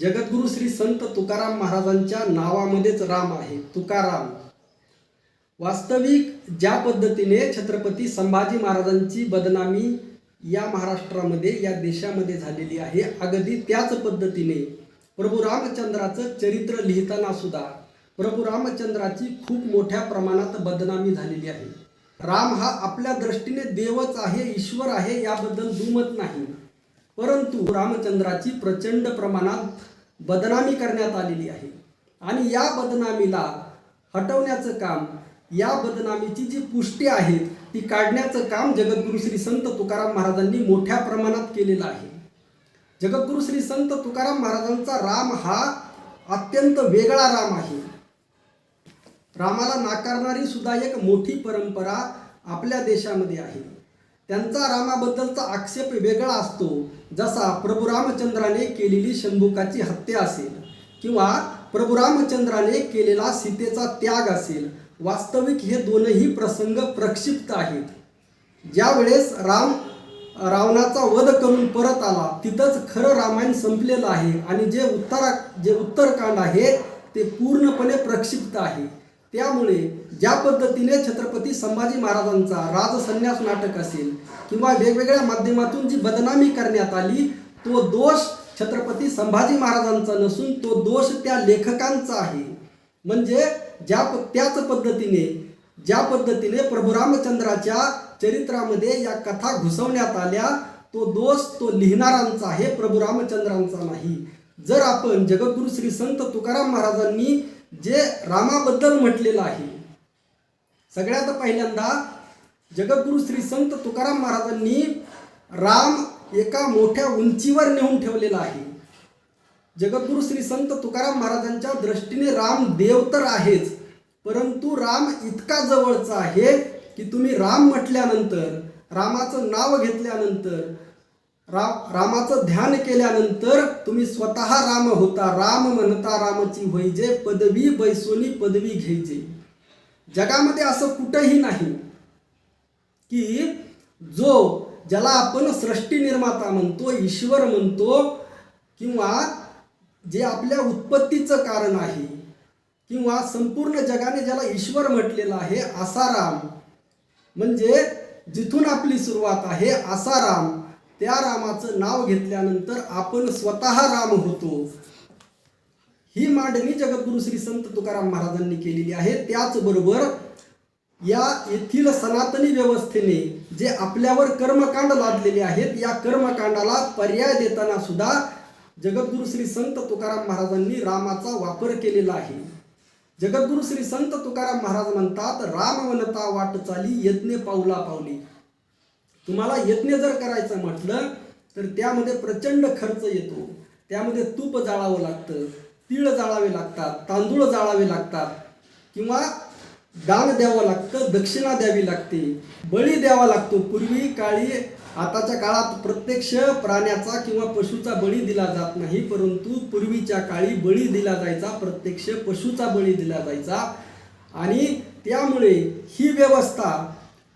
जगद्गुरु श्री संत तुकाराम महाराजांच्या नावामध्येच राम आहे तुकाराम. वास्तविक ज्या पद्धतीने छत्रपती संभाजी महाराजांची बदनामी या महाराष्ट्रामध्ये या देशामध्ये झालेली आहे अगदी त्याच पद्धतीने प्रभू रामचंद्राचं चरित्र लिहिताना सुद्धा प्रभू रामचंद्राची खूप मोठ्या प्रमाणात बदनामी झालेली आहे. राम हा आपल्या दृष्टीने देवच आहे ईश्वर आहे याबद्दल दुमत नाही. परंतु रामचंद्राची प्रचंड प्रमाणात बदनामी करण्यात आलेली आहे. आणि या बदनामीला हटवण्याचं काम या बदनामीची जी पुष्टी आहे ती काढण्याचं काम जगद्गुरु श्री संत तुकाराम महाराजांनी मोठ्या प्रमाणात केलेलं आहे. जगद्गुरु श्री संत तुकाराम महाराजांचा राम हा अत्यंत वेगळा राम आहे. रामाला नाकारणारी सुद्धा एक मोठी परंपरा आपल्या देशामध्ये आहे. त्यांचा रामाबद्दलचा आक्षेप वेगळा असतो. जसा प्रभू रामचंद्राने केलेली शंभुकाची हत्या असेल किंवा प्रभू रामचंद्राने केलेला सीतेचा त्याग असेल वास्तविक हे दोनही प्रसंग प्रक्षिप्त आहेत. ज्यावेळेस राम रावणाचा वध करून परत आला तिथंच खरं रामायण संपलेलं आहे आणि जे उत्तरा जे उत्तरकांड आहे ते पूर्णपणे प्रक्षिप्त आहे. त्यामुळे ज्या पद्धतीने छत्रपती संभाजी महाराजांचा राजसन्यास नाटक असेल किंवा वेगवेगळ्या माध्यमातून जी बदनामी करण्यात आली तो दोष छत्रपती संभाजी महाराजांचा नसून तो दोष त्या लेखकांचा आहे. म्हणजे ज्या प- त्याच पद्धतीने ज्या पद्धतीने प्रभू रामचंद्राच्या चरित्रामध्ये या कथा घुसवण्यात आल्या तो दोष तो लिहिणारांचा आहे प्रभू रामचंद्रांचा नाही. जर आपण जगद्गुरु श्री संत तुकाराम महाराजांनी जे रामाबद्दल म्हटलेलं आहे. सगळ्यात पहिल्यांदा जगद्गुरु श्री संत तुकाराम महाराजांनी राम एका मोठ्या उंचीवर नेऊन ठेवलेला आहे. जगद्गुरु श्री संत तुकाराम महाराजांच्या दृष्टीने राम देव तर आहेच परंतु राम इतका जवळचा आहे की तुम्ही राम म्हटल्यानंतर रामाचं नाव घेतल्यानंतर राम रामाचं ध्यान केल्यानंतर तुम्ही स्वतः राम होता. राम म्हणता रामची व्हायजे पदवी बैसोनी पदवी घ्यायचे जगामध्ये असं कुठंही नाही की जो ज्याला आपण सृष्टी निर्माता म्हणतो ईश्वर म्हणतो किंवा जे आपल्या उत्पत्तीचं कारण आहे किंवा संपूर्ण जगाने ज्याला ईश्वर म्हटलेलं आहे असा राम. म्हणजे जिथून आपली सुरुवात आहे असा राम. त्या रामाचं नाव घेतल्यानंतर आपण स्वतः राम होतो. ही मांडणी जगद्गुरु श्री संत तुकाराम महाराजांनी केलेली आहे. त्याचबरोबर या येथील सनातनी व्यवस्थेने जे आपल्यावर कर्मकांड लादलेले आहेत या कर्मकांडाला पर्याय देताना सुद्धा जगद्गुरु श्री संत तुकाराम महाराजांनी रामाचा वापर केलेला आहे. जगद्गुरु श्री संत तुकाराम महाराज म्हणतात राम म्हणता वाट चाली यज्ञ पावला पावली तुम्हाला यज्ञ जर करायचं म्हटलं तर त्यामध्ये प्रचंड खर्च येतो. त्यामध्ये तूप जाळावं लागतं तीळ जाळावे लागतात तांदूळ जाळावे लागतात किंवा दान द्यावं लागतं दक्षिणा द्यावी लागते बळी द्यावा लागतो. पूर्वी काळी आताच्या काळात प्रत्यक्ष प्राण्याचा किंवा पशुचा बळी दिला जात नाही परंतु पूर्वीच्या काळी बळी दिला जायचा प्रत्यक्ष पशुचा बळी दिला जायचा. आणि त्यामुळे ही व्यवस्था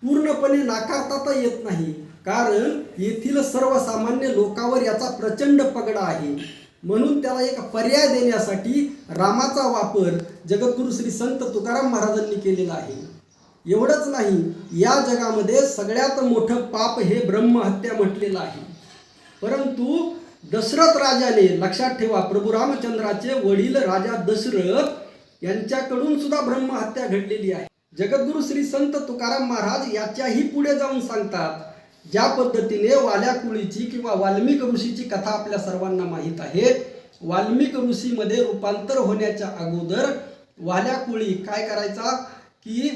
पूर्णपणे नाकारता येत नाही. कारण येथील सर्वसामान्य लोकावर याचा प्रचंड पगडा आहे. म्हणून त्याला एक पर्याय देण्यासाठी रामाचा वापर जगद्गुरु श्री संत तुकाराम महाराजांनी केलेला आहे. एवढंच नाही या जगामध्ये सगळ्यात मोठं पाप हे ब्रह्महत्या म्हटलेलं आहे. परंतु दशरथ राजाने लक्षात ठेवा प्रभू रामचंद्राचे वडील राजा दशरथ यांच्याकडून सुद्धा ब्रह्महत्या घडलेली आहे. जगद्गुरु श्री संत तुकाराम महाराज याच्याही पुढे जाऊन सांगतात ज्या पद्धतीने वाल्या कुळीची किंवा वाल्मिक ऋषीची कथा आपल्या सर्वांना माहीत आहे वाल्मिक ऋषीमध्ये रूपांतर होण्याच्या अगोदर वाल्या कुळी काय करायचा? की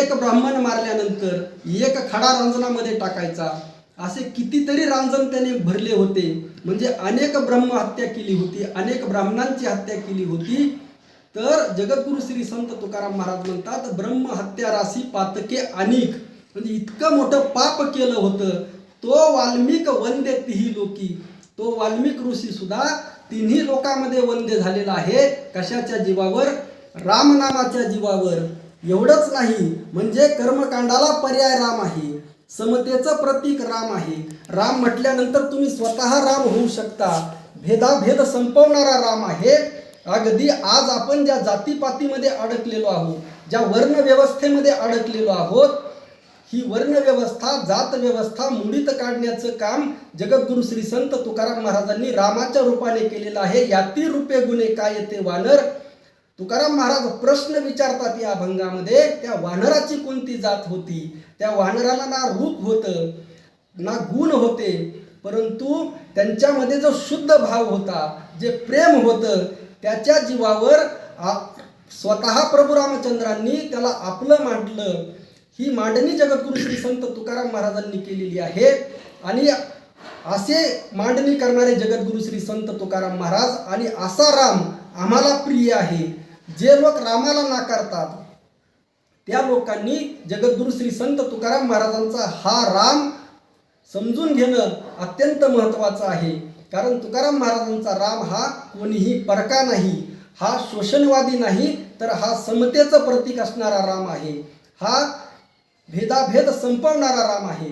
एक ब्राह्मण मारल्यानंतर एक खडा रांजणामध्ये टाकायचा. असे कितीतरी रांजण त्याने भरले होते. म्हणजे अनेक ब्रह्म हत्या केली होती अनेक ब्राह्मणांची हत्या केली होती. तर जगद्गुरु श्री संत तुकाराम महाराज म्हणतात ब्रह्म राशी पातके अनेक. म्हणजे इतकं मोठं पाप केलं होतं. तो वाल्मिक वंदे तिही लोकी. तो वाल्मिक ऋषी सुद्धा तिन्ही लोकांमध्ये वंद्य झालेला आहे. कशाच्या जीवावर? रामनामाच्या जीवावर. एवढंच नाही म्हणजे कर्मकांडाला पर्याय राम आहे. समतेचं प्रतीक राम आहे. राम म्हटल्यानंतर तुम्ही स्वतः राम होऊ शकता. भेदाभेद संपवणारा राम आहे. अगदी आज आपण ज्या जातीपातीमध्ये अडकलेलो आहोत ज्या वर्णव्यवस्थेमध्ये अडकलेलो आहोत ही वर्णव्यवस्था जात व्यवस्था मुडीत काढण्याचं काम जगद्गुरु श्री संत तुकाराम महाराजांनी रामाच्या रूपाने केलेलं आहे. यातील रूपे गुन्हे काय ते वानर? तुकाराम महाराज प्रश्न विचारतात या अभंगामध्ये त्या वानराची कोणती जात होती? त्या वानराला ना रूप होतं ना गुण होते परंतु त्यांच्यामध्ये जो शुद्ध भाव होता जे प्रेम होतं त्याच्या जीवावर स्वतः प्रभू रामचंद्रांनी त्याला आपलं मांडलं. ही मांडणी जगद्गुरु श्री संत तुकाराम महाराजांनी केलेली आहे. आणि असे मांडणी करणारे जगद्गुरु श्री संत तुकाराम महाराज आणि असा राम आम्हाला प्रिय आहे. जे लोक रामाला नाकारतात त्या लोकांनी जगद्गुरु श्री संत तुकाराम महाराजांचा हा राम समजून घेणं अत्यंत महत्त्वाचं आहे. कारण तुकाराम महाराजांचा राम हा कोणीही परका नाही हा शोषणवादी नाही तर हा समतेचं प्रतीक असणारा राम आहे. हा भेदाभेद संपवणारा राम आहे.